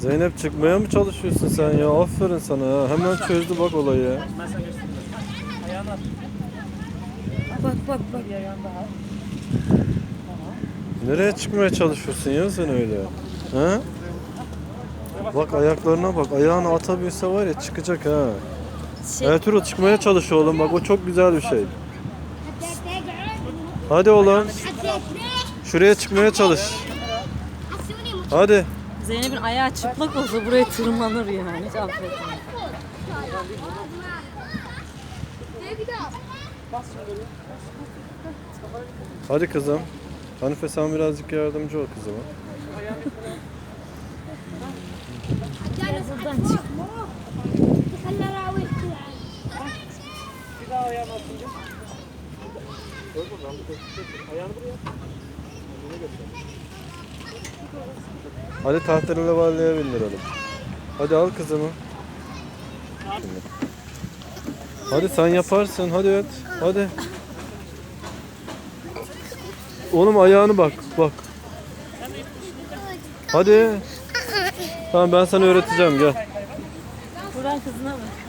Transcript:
Zeynep çıkmaya mı çalışıyorsun sen ya? Aferin sana ha. Hemen çözdü bak olayı ya. Bak bak bak. Nereye çıkmaya çalışıyorsun ya sen öyle? Ha? Bak ayaklarına bak. Ayağını atabilse var ya çıkacak ha. Şey, Ertuğrul çıkmaya çalış oğlum bak o çok güzel bir şey. Hadi oğlum. Şuraya çıkmaya çalış. Hadi. Zeynep'in ayağı çıplak olsa buraya tırmanır yani. Hiç affetmem. Hadi kızım. Hanife sen birazcık yardımcı ol kızıma. Buradan çık. Bir daha ayağını atınca. Dur buradan. Ayağını buraya. Hadi tahtını levalleye bindirelim. Hadi al kızımı. Hadi sen yaparsın. Hadi et. Hadi. Oğlum ayağını bak. Bak. Hadi. Tamam ben sana öğreteceğim gel. Buradan kızına bak.